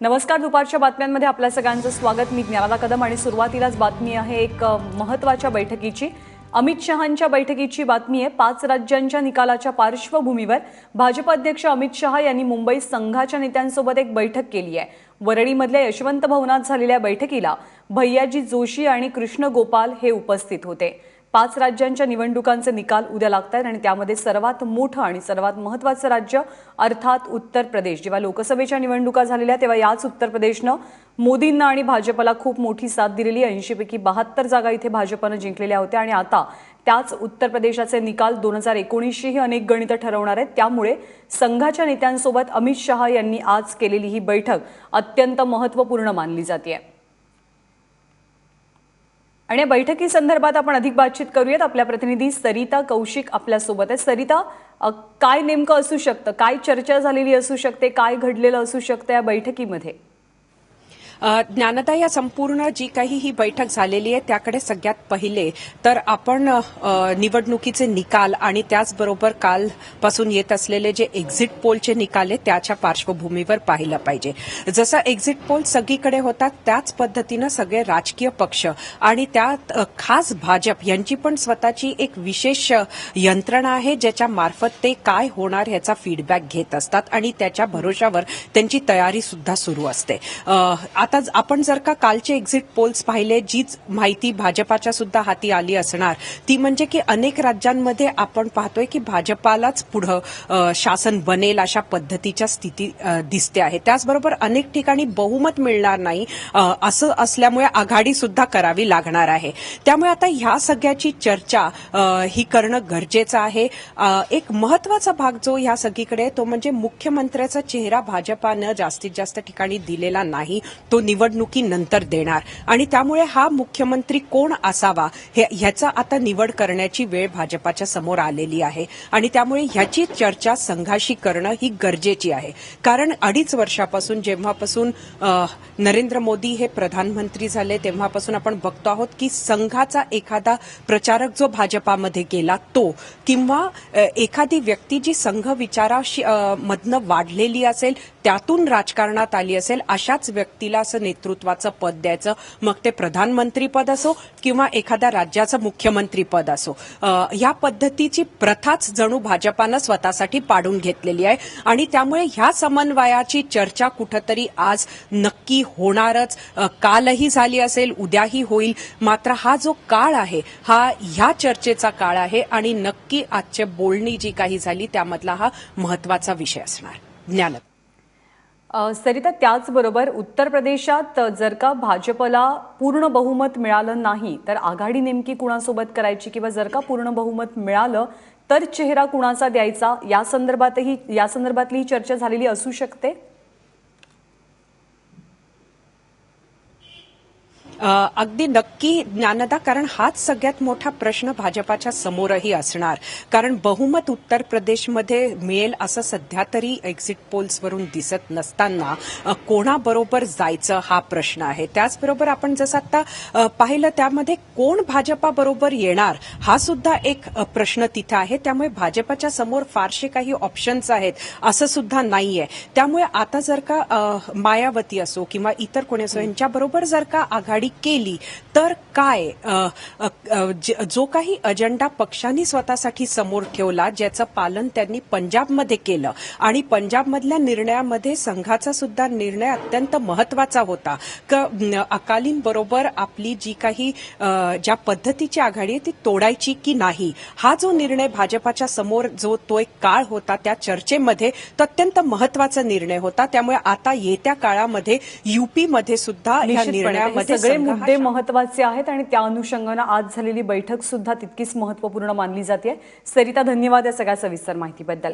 नमस्कार दुपारच्या बातम्यांमध्ये आपल्या सगळ्यांचं स्वागत. मी ज्ञानाला कदम आणि सुरुवातीलाच बातमी आहे एक महत्त्वाच्या महत्त्वाच्या बैठकीची. अमित शहांच्या बैठकीची बातमी आहे. पाच राज्यांच्या निकालाच्या पार्श्वभूमीवर भाजप अध्यक्ष अमित शहा यांनी मुंबईत संघाच्या नेत्यांसोबत एक बैठक केली आहे. वरळीमधल्या यशवंत भवनात झालेल्या बैठकीला भैयाजी जोशी आणि कृष्ण गोपाल हे उपस्थित होते. पाच राज्यांच्या निवडणुकांचे निकाल उद्या लागत आहेत आणि त्यामध्ये सर्वात मोठं आणि सर्वात महत्त्वाचं राज्य अर्थात उत्तर प्रदेश. जेव्हा लोकसभेच्या निवडणुका झालेल्या तेव्हा याच उत्तर प्रदेशनं मोदींना आणि भाजपला खूप मोठी साथ दिलेली ऐंशीपैकी बहात्तर जागा इथे भाजपनं जिंकलेल्या होत्या आणि आता त्याच उत्तर प्रदेशाचे निकाल दोन हजार एकोणीसशीही अनेक गणितं ठरवणार आहेत. त्यामुळे संघाच्या नेत्यांसोबत अमित शहा यांनी आज केलेली ही बैठक अत्यंत महत्त्वपूर्ण मानली जाते आणि या बैठकीसंदर्भात आपण अधिक बातचीत करूयात. आपल्या प्रतिनिधी सरिता कौशिक आपल्यासोबत आहे सरिता काय नेमकं असू शकतं? काय चर्चा झालेली असू शकते? काय घडलेलं असू शकतं या बैठकीमध्ये? ज्ञानदा या संपूर्ण जी काही ही बैठक झालेली आहे त्याकडे सगळ्यात पहिले तर आपण निवडणुकीचे निकाल आणि त्याचबरोबर कालपासून येत असलेले जे एक्झिट पोलचे निकाल आहे त्याच्या पार्श्वभूमीवर पाहिलं पाहिजे. जसं एक्झिट पोल सगळीकडे होतात त्याच पद्धतीनं सगळे राजकीय पक्ष आणि त्यात खास भाजप यांची पण स्वतःची एक विशेष यंत्रणा आहे ज्याच्या मार्फत ते काय होणार ह्याचा फीडबॅक घेत असतात आणि त्याच्या भरोशावर त्यांची तयारी सुद्धा सुरू असते. आता आपण जर का कालचे एक्झिट पोल्स पाहिले जीच माहिती भाजपाच्या सुद्धा हाती आली असणार ती म्हणजे की अनेक राज्यांमध्ये आपण पाहतोय की भाजपालाच पुढं शासन बनेल अशा पद्धतीच्या स्थिती दिसते आहे. त्याचबरोबर अनेक ठिकाणी बहुमत मिळणार नाही असं असल्यामुळे आघाडी सुद्धा करावी लागणार आहे. त्यामुळे आता ह्या सगळ्याची चर्चा ही करणं गरजेचं आहे. एक महत्त्वाचा भाग जो ह्या सगळीकडे तो म्हणजे मुख्यमंत्र्याचा चेहरा भाजपानं जास्तीत जास्त ठिकाणी दिलेला नाही. तो तो निवडणुकीनंतर देणार. आणि त्यामुळे हा मुख्यमंत्री कोण असावा हे ह्याचा आता निवड करण्याची वेळ भाजपाच्या समोर आलेली आहे. आणि त्यामुळे ह्याची चर्चा संघाशी करणं ही गरजेची आहे. कारण अडीच वर्षापासून जेव्हापासून नरेंद्र मोदी हे प्रधानमंत्री झाले तेव्हापासून आपण बघतो आहोत की संघाचा एखादा प्रचारक जो भाजपामध्ये गेला तो किंवा एखादी व्यक्ती जी संघ विचाराशी मधनं वाढलेली असेल त्यातून राजकारणात आली असेल अशाच व्यक्तीला असं नेतृत्वाचं पद द्यायचं. मग ते प्रधानमंत्री पद असो किंवा एखाद्या राज्याचं मुख्यमंत्री पद असो. या पद्धतीची प्रथाच जणू भाजपानं स्वतःसाठी पाडून घेतलेली आहे. आणि त्यामुळे ह्या समन्वयाची चर्चा कुठंतरी आज नक्की होणारच. कालही झाली असेल उद्याही होईल. मात्र हा जो काळ आहे हा ह्या चर्चेचा काळ आहे आणि नक्की आजचे बोलणी जी काही झाली त्यामधला हा महत्त्वाचा विषय असणार. ज्ञान सरिता त्याचबरोबर उत्तर प्रदेशात जर का भाजपला पूर्ण बहुमत मिळालं नाही तर आघाडी नेमकी कुणासोबत करायची किंवा जर का पूर्ण बहुमत मिळालं तर चेहरा कुणाचा द्यायचा? या संदर्भातही या संदर्भातली ही चर्चा झालेली असू शकते? अगदी नक्की ज्ञानदा कारण हाच सगळ्यात मोठा प्रश्न भाजपाच्या समोरही असणार. कारण बहुमत उत्तर प्रदेशमध्ये मिळेल असं सध्या तरी एक्झिट पोल्सवरून दिसत नसताना कोणाबरोबर जायचं हा प्रश्न आहे. त्याचबरोबर आपण जसं आता पाहिलं त्यामध्ये कोण भाजपाबरोबर येणार हा सुद्धा एक प्रश्न तिथं आहे. त्यामुळे भाजपाच्या समोर फारसे काही ऑप्शन्स आहेत असं सुद्धा नाहीये. त्यामुळे आता जर का मायावती असो किंवा इतर कोणी असो यांच्याबरोबर जर का आघाडी केली तर काय ज- काही अजेंडा पक्षांनी स्वतःसाठी समोर ठेवला ज्याचं पालन त्यांनी पंजाबमध्ये केलं आणि पंजाबमधल्या निर्णयामध्ये संघाचा सुद्धा निर्णय अत्यंत महत्त्वाचा होता. अकालींबरोबर आपली जी काही ज्या पद्धतीची आघाडी आहे ती तोडायची की नाही हा जो निर्णय भाजपाच्या समोर जो तो एक काळ होता त्या चर्चेमध्ये तो अत्यंत महत्त्वाचा निर्णय होता. त्यामुळे आता येत्या काळामध्ये युपीमध्ये सुद्धा या निर्णयामध्ये मुद्दे महत्त्वाचे आहेत आणि त्या अनुषंगानं आज झालेली बैठक सुद्धा तितकीच महत्त्वपूर्ण मानली जाते सरिता धन्यवाद या सगळ्या सविस्तर माहितीबद्दल.